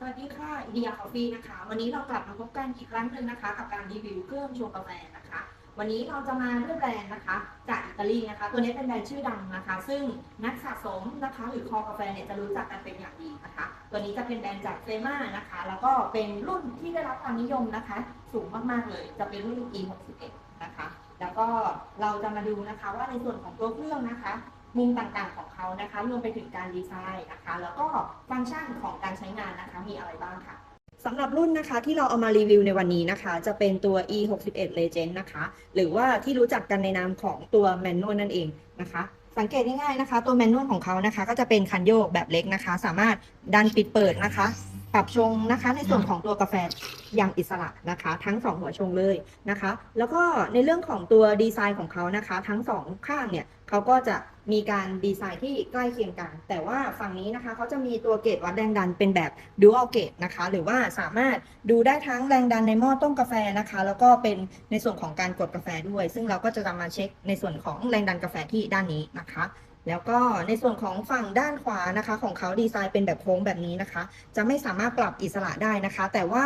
สวัสดีค่ะเดียคอฟฟี่นะคะ วันนี้เรากลับมาพบกันอีกครั้งหนึ่งนะคะ กับการรีวิวเครื่องชงกาแฟนะคะ วันนี้เราจะมาด้วยแบรนด์นะคะ จากอิตาลีนะคะ ตัวนี้เป็นแบรนด์ชื่อดังนะคะ ซึ่งนักสะสมนะคะ หรือคอกาแฟเนี่ยจะรู้จักกันเป็นอย่างดีนะคะ ตัวนี้จะเป็นแบรนด์จากเฟม่านะคะ แล้วก็เป็นรุ่นที่ได้รับความนิยมนะคะ สูงมากๆเลย จะเป็นรุ่น E61 นะคะ แล้วก็เราจะมาดูนะคะว่าในส่วนของตัวเครื่องนะคะ มุมต่างๆของเขานะคะรวมไปถึงการดีไซน์นะคะ แล้วก็ฟังก์ชันของการใช้งานนะคะมีอะไรบ้างค่ะสำหรับรุ่นนะคะที่เราเอามารีวิวในวันนี้นะคะ จะเป็นตัว E61 Legend นะคะ หรือว่าที่รู้จักกันในนามของตัวแมนนวลนั่นเองนะคะ สังเกตง่ายๆนะคะ ตัวแมนนวลของเขานะคะ ก็จะเป็นคันโยกแบบเล็กนะคะ สามารถดันปิดเปิดนะคะ ปรับชงนะคะ ในส่วนของตัวกาแฟอย่างอิสระนะคะ ทั้งสองหัวชงเลยนะคะ แล้วก็ในเรื่องของตัวดีไซน์ของเขานะคะ ทั้งสองข้างเนี่ยเขาก็จะมีการดีไซน์ที่ใกล้เคียงกัน แต่ว่าฝั่งนี้นะคะเขาจะมีตัวเกจวัดแรงดันเป็นแบบ dual gauge นะคะ หรือว่าสามารถดูได้ทั้งแรงดันในหม้อต้มกาแฟนะคะ แล้วก็เป็นในส่วนของการกดกาแฟด้วย ซึ่งเราก็จะนำมาเช็คในส่วนของแรงดันกาแฟที่ด้านนี้นะคะ แล้วก็ในส่วนของฝั่งด้านขวานะคะ ของเขาดีไซน์เป็นแบบโค้งแบบนี้นะคะ จะไม่สามารถปรับอิสระได้นะคะ แต่ว่า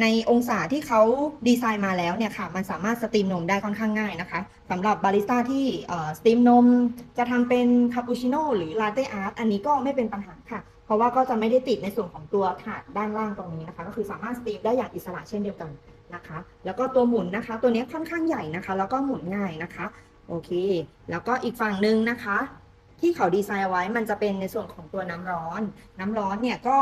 ในองศาที่เขาดีไซน์มาแล้วเนี่ยค่ะ มันสามารถสตรีมนมได้ค่อนข้างง่ายนะคะสำหรับบาริสต้าที่สตรีมนมจะทำเป็นคาปูชิโน่หรือลาเต้อาร์ตอันนี้ก็ไม่เป็นปัญหาค่ะ เพราะว่าก็จะไม่ได้ติดในส่วนของตัวถาดด้านล่างตรงนี้นะคะ ก็คือสามารถสตรีมได้อย่างอิสระเช่นเดียวกันนะคะ แล้วก็ตัวหมุนนะคะ ตัวนี้ค่อนข้างใหญ่นะคะ แล้วก็หมุนง่ายนะคะ โอเค แล้วก็อีกฝั่งหนึ่งนะคะ ที่เขาดีไซน์ไว้มันจะเป็นในส่วนของตัวน้ำร้อน น้ำร้อนเนี่ยก็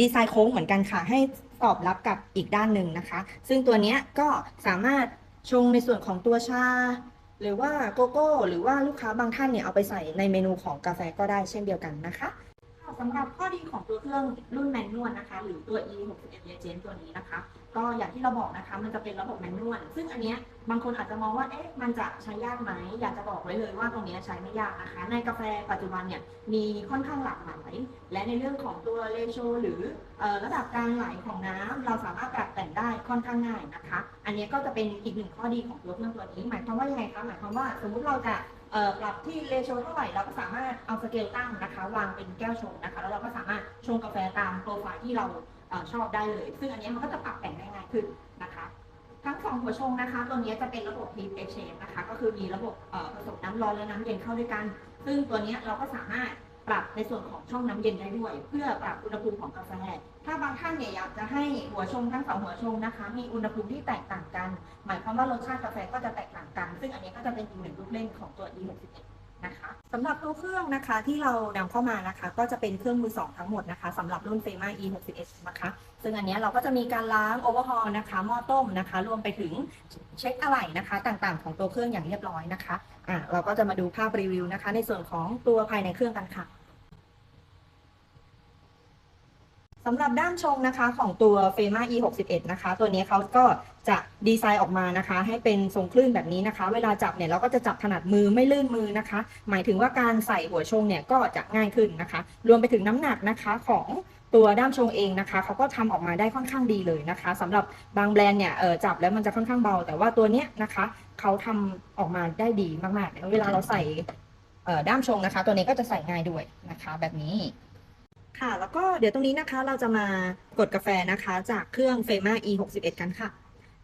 ดีไซน์โค้งเหมือนกันค่ะ ให้ตอบรับกับอีกด้านหนึ่งนะคะ ซึ่งตัวเนี้ยก็สามารถชงในส่วนของตัวชา หรือว่าโกโก้ หรือว่าลูกค้าบางท่านเนี่ยเอาไปใส่ในเมนูของกาแฟก็ได้เช่นเดียวกันนะคะ สำหรับข้อดีของตัวเครื่องรุ่นแมนนวลนะคะ หรือตัว E61 Legend ตัวนี้นะคะ ก็อย่างที่เราบอกนะคะ มันจะเป็นระบบแมนนวลซึ่งอันเนี้ยบางคนอาจจะมองว่าเอ๊ะมันจะใช้ยากไหมอยากจะบอกไว้เลยว่าตรงนี้ใช้ไม่ยากนะคะ ในกาแฟปัจจุบันเนี่ยมีค่อนข้างหลากหลายและในเรื่องของตัวเรโชหรือระดับการไหลของน้ำเราสามารถปรับแต่งได้ค่อนข้างง่ายนะคะ อันนี้ก็จะเป็นอีกหนึ่งข้อดีของตัวเครื่องตัวนี้ หมายความว่ายังไงคะหมายความว่าสมมุติเราจะ ปรับที่เลโชเท่าไหร่เราก็สามารถเอาสเกลตั้งนะคะวางเป็นแก้วชงนะคะแล้วเราก็สามารถชงกาแฟตามโปรไฟล์ที่เราเอชอบได้เลย ซึ่งอันนี้มันก็จะปรับแต่งได้ง่ายขึ้นนะคะ ทั้งสองหัวชงนะคะ ตัวนี้จะเป็นระบบ heat exchange นะคะ ก็คือมีระบบผสมน้ำร้อนและน้ำเย็นเข้าด้วยกัน ซึ่งตัวนี้เราก็สามารถ ปรับในส่วนของช่องน้ำเย็นได้ด้วย เพื่อปรับอุณหภูมิของกาแฟ ถ้าบางท่านเนี่ยอยากจะให้หัวชงทั้งสองหัวชงนะคะ มีอุณหภูมิที่แตกต่างกัน หมายความว่ารสชาติกาแฟก็จะแตกต่างกัน ซึ่งอันนี้ก็จะเป็นอีกหนึ่งลูกเล่นของตัว E61 นะคะสำหรับตัวเครื่องนะคะที่เรานำเข้ามานะคะ ก็จะเป็นเครื่องมือสองทั้งหมดนะคะสำหรับรุ่นเฟมา E61 นะคะ ซึ่งอันนี้เราก็จะมีการล้างโอเวอร์ฮอลนะคะหม้อต้มนะคะ รวมไปถึงเช็คอะไหล่นะคะ ต่างๆ ของตัวเครื่องอย่างเรียบร้อยนะคะอ่าเราก็จะมาดูภาพรีวิวนะคะ ในส่วนของตัวภายในเครื่องกันค่ะ สำหรับด้านชงนะคะของตัว f e m a E61 นะคะ ตัวนี้เขาก็จะดีไซน์ออกมานะคะ ให้เป็นทรงคลื่นแบบนี้นะคะ เวลาจับเนี่ยเราก็จะจับถนัดมือไม่ลื่นมือนะคะ หมายถึงว่าการใส่หัวชงเนี่ยก็จะง่ายขึ้นนะคะ รวมไปถึงน้ำหนักนะคะของตัวด้ามชงเองนะคะเขาก็ทำออกมาได้ค่อนข้างดีเลยนะคะสำหรับบางแบรนด์เนี่ยเออจับแล้วมันจะค่อนข้างเบา แต่ว่าตัวเนี้ยนะคะเขาทำออกมาได้ดีมากๆเวลาเราใส่เออด้ามชงนะคะ ตัวนี้ก็จะใส่ง่ายด้วยนะคะ แบบนี้ ค่ะ แล้วก็เดี๋ยวตรงนี้นะคะเราจะมากดกาแฟนะคะจากเครื่อง f e m a E61 กันค่ะ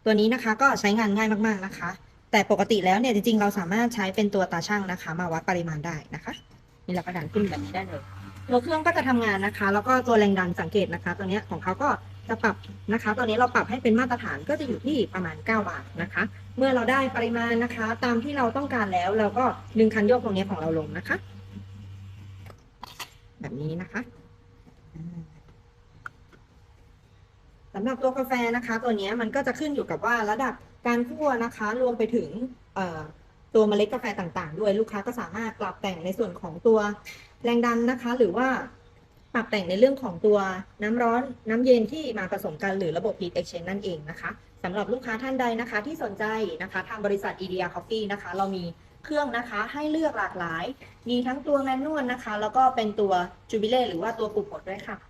ตัวนี้นะคะก็ใช้งานง่ายมากๆนะคะ แต่ปกติแล้วเนี่ยจริงๆ เราสามารถใช้เป็นตัวตาช่างนะคะ มาวัดปริมาณได้นะคะนี่เราก็ดันขึ้นแบบนี้ได้เลยตัวเครื่องก็จะทำงานนะคะ แล้วก็ตัวแรงดันสังเกตนะคะ ตัวเนี้ยของเขาก็จะปรับนะคะ ตัวนี้เราปรับให้เป็นมาตรฐานก็จะอยู่ที่ประมาณ 9 บาทนะคะ เมื่อเราได้ปริมาณนะคะ ตามที่เราต้องการแล้วเราก็ดึงคันโยกตรงนี้ของเราลงนะคะ แบบนี้นะคะ สำหรับตัวกาแฟนะคะ ตัวนี้มันก็จะขึ้นอยู่กับว่าระดับการคั่วนะคะ รวมไปถึงตัวเมล็ดกาแฟต่างๆ ด้วยลูกค้าก็สามารถปรับแต่งในส่วนของตัวแรงดันนะคะ หรือว่าปรับแต่งในเรื่องของตัวน้ำร้อนน้ำเย็นที่มาผสมกันหรือระบบ heat exchange นั่นเองนะคะสำหรับลูกค้าท่านใดนะคะ ที่สนใจนะคะ ทางบริษัท EDR Coffee นะคะ เรามี เครื่องนะคะให้เลือกหลากหลาย มีทั้งตัวแมนนวลนะคะ แล้วก็เป็นตัวจูบิเล่หรือว่าตัวปลูกผลด้วยค่ะ